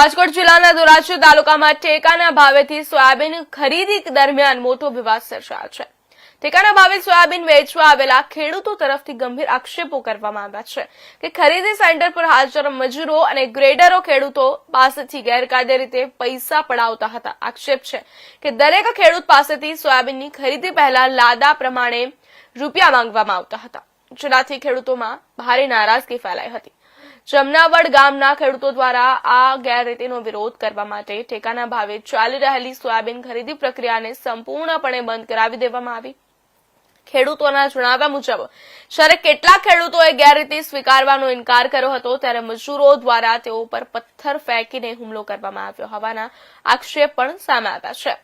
રાજકોટ જિલ્લાના ધોરાજી તાલુકામાં ટેકાના ભાવેથી સોયાબીન ખરીદી દરમિયાન મોટો વિવાદ સર્જાયો છે. ટેકાના ભાવે સોયાબીન વેચવા આવેલા ખેડૂતો તરફથી ગંભીર આક્ષેપો કરવામાં આવ્યા છે કે ખરીદી સેન્ટર પર હાજર મજૂરો અને ગ્રેડરો ખેડૂતો પાસેથી ગેરકાયદે રીતે પૈસા પડાવતા હતા. આક્ષેપ છે કે દરેક ખેડૂત પાસેથી સોયાબીનની ખરીદી પહેલા લાદા પ્રમાણે રૂપિયા માંગવામાં આવતા હતા. જેનાથી ખેડૂતોમાં ભારે નારાજગી ફેલાઈ હતી. જમનાવડ ગામના ખેડૂતો દ્વારા આ ગેરરીતિનો વિરોધ કરવા માટે ટેકાના ભાવે ચાલી રહેલી સોયાબીન ખરીદી પ્રક્રિયાને સંપૂર્ણપણે બંધ કરાવી દેવામાં આવી. ખેડૂતોના જણાવ્યા મુજબ, જ્યારે કેટલાક ખેડૂતોએ ગેરરીતિ સ્વીકારવાનો ઇનકાર કર્યો હતો, ત્યારે મજૂરો દ્વારા તેઓ પર પથ્થર ફેંકીને હુમલો કરવામાં આવ્યો હોવાના આક્ષેપ પણ સામે આવ્યા છે.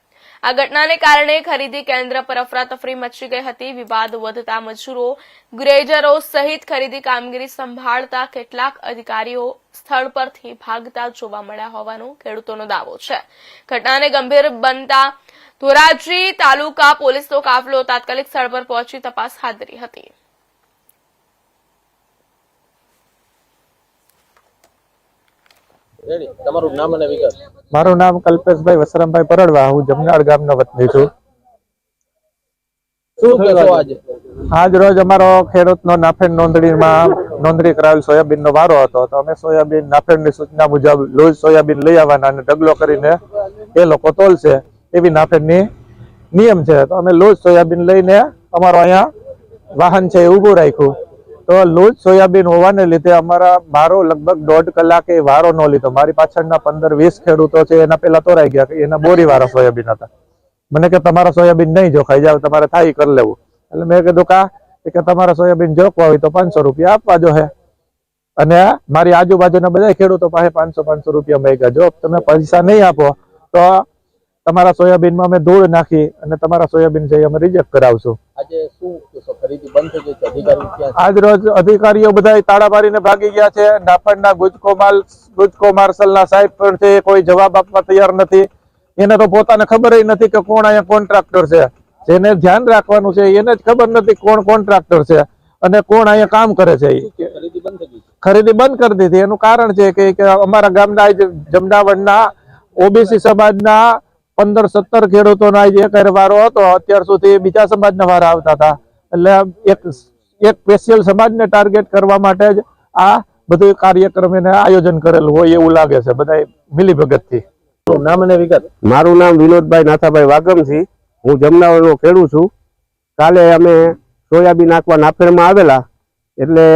આ ઘટનાને કારણે ખરીદી કેન્દ્ર પર અફરાતફરી મચી ગઈ હતી. વિવાદ વધતા મજૂરો, ગ્રેજરો સહિત ખરીદી કામગીરી સંભાળતા કેટલાક અધિકારીઓ સ્થળ પરથી ભાગતા જોવા મળ્યા હોવાનો ખેડૂતોનો દાવો છે. ઘટનાને ગંભીર બનતા ધોરાજી તાલુકા પોલીસનો કાફલો તાત્કાલિક સ્થળ પર પહોંચી તપાસ હાથ ધરી હતી. તમારું નામ અને વિગત. મારું નામ કલ્પેશભાઈ વસરામભાઈ પરડવા. હું જમનાળ ગામનો વતની છું. શું કહેશો આજે? આજ રોજ અમારો ખેડૂતનો નાફેડ નોંધણીમાં નોંધણી કરાવેલ સોયાબીનનો વારો હતો. તો અમે સોયાબીન નાફેડની સૂચના મુજબ લોજ સોયાબીન લઈ આવવાના અને ઢગલો કરીને એ લોકો તોલશે એવી નાફેડની નિયમ છે. તો અમે લોજ સોયાબીન લઈને અમારો અહીંયા વાહન છે એ ઊભું રાખ્યું. તો લૂઝ સોયાબીન હોવાને લીધે અમારા મારો લગભગ દોઢ કલાકે વારો ન લીધો. મારી પાછળના પંદર, વીસ ખેડૂતો છે, એના પેલા તોરાઈ ગયા એના બોરી વાળા સોયાબીન હતા. મને કે તમારા સોયાબીન નહીં જોખાઈ જાવ તમારે થાય કરી લેવું. એટલે મેં કીધું કા? કે તમારા સોયાબીન જોખવા હોય તો પાંચસો રૂપિયા આપવા જો હે. અને મારી આજુબાજુના બધા ખેડૂતો પાસે પાંચસો પાંચસો રૂપિયા માંગ્યા. જો તમે પૈસા નહીં આપો, તો તમારા સોયાબીનમાં અમે ધૂળ નાખી અને તમારા સોયાબીન છે અમે રિજેક્ટ કરાવશું. આજે શું કહેશો ખરીદી બંધ થઈ ગઈ છે આજ રોજ અધિકારીઓ બધા તાળા મારીને ભાગી ગયા છે. નાફડના ગુજકો માલ ગુજકો માર્શલના સાહેબ પણ છે કોઈ જવાબ આપવા તૈયાર નથી. એને તો પોતાને ખબર નથી કે કોણ અહીંયા કોન્ટ્રાક્ટર છે. જેને ધ્યાન રાખવાનું છે એને જ ખબર નથી કોણ કોન્ટ્રાક્ટર છે અને કોણ અહીંયા કામ કરે છે. ખરીદી બંધ કરી દીધી. એનું કારણ છે કે અમારા ગામના જમડાવડના ઓબીસી સમાજના પંદર સત્તર ખેડૂતોનો આજે એક વારો હતો. અત્યાર સુધી બીજા સમાજના વારા આવતા હતા. એટલે એક એક સ્પેશિયલ સમાજને ટાર્ગેટ કરવા માટે જ આ બધું કાર્યક્રમ એને આયોજન કરેલું હોય એવું લાગે છે બધા મિલીભગતથી. ભગતથી નામ અને વિગત? મારું નામ વિનોદભાઈ નાથાભાઈ વાગમસી હું જમનાવરનો ખેડૂત છું. કાલે અમે સોયાબીન નાખવા નાફેરમાં આવેલા. એટલે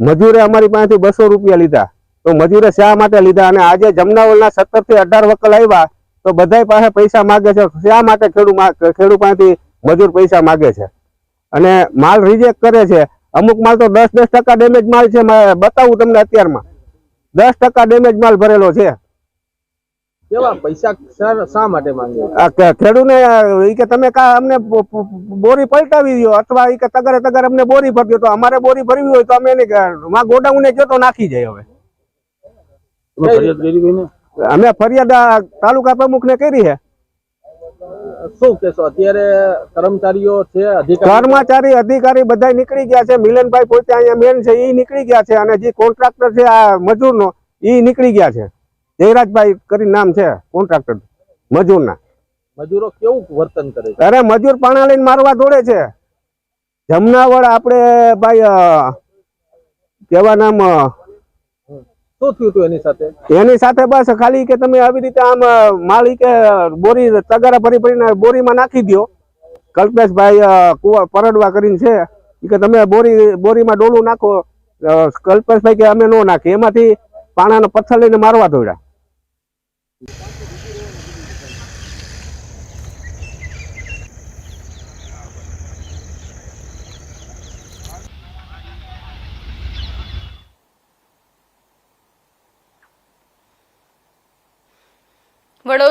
મજૂરે અમારી પાસેથી બસો રૂપિયા લીધા. તો મજૂરે શા માટે લીધા? અને આજે જમનાવલના સત્તરથી અઢાર વકલ આવ્યા તો બધાય પાસે પૈસા માગે છે. શા માટે ખેડૂત ખેડૂત પાસેથી મજૂર પૈસા માગે છે? અને માલ રિજેક્ટ કરે છે. અમુક માલ તો દસ દસ ટકા ડેમેજ માલ છે મે- બતાવું તમને અત્યારમાં. દસ ટકા ડેમેજ માલ ભરેલો છે. પૈસા શા- માટે ખેડૂને ઈ કે તમે કા અમને બોરી પલટાવી દો અથવા ઈ કે તગરે તગર અમને બોરી ભરતી તો અમારે બોરી ભરવી હોય તો અમે એને માં ગોડાઉને જો તો નાખી જાય હવે. અમે ફરિયાદ તાલુકા પ્રમુખ ને કરી છે શું કેશો અત્યારે કર્મચારીઓ છે કર્મચારી અધિકારી બધા નીકળી ગયા છે. મિલનભાઈ પોતે અહીંયા મેન છે એ નીકળી ગયા છે. અને જે કોન્ટ્રાક્ટર છે આ મજૂરનો ઈ નીકળી ગયા છે. જયરાજભાઈ કરી નામ છે કોન્ટ્રાક્ટર મજૂરના. મજૂરો કેવું વર્તન કરે છે? અરે મજૂર પાણા લઈને મારવા દોડે છે. જમનાવડ આપણે ભાઈ કેવા નામ એની સાથે? એની બસ ખાલી કે તમે આવી રીતે આમ માળી કે બોરી, તગારા ભરી ભરીને બોરીમાં નાખી દો કલ્પેશભાઈ કુવા, પરડવા કરીને છે. કે તમે બોરી, બોરીમાં ડોલું નાખો. કલ્પેશભાઈ કે અમે નો નાખીએ. એમાંથી પાણાનો પથ્થર લઈને મારવા દોડ્યા. વડોદરા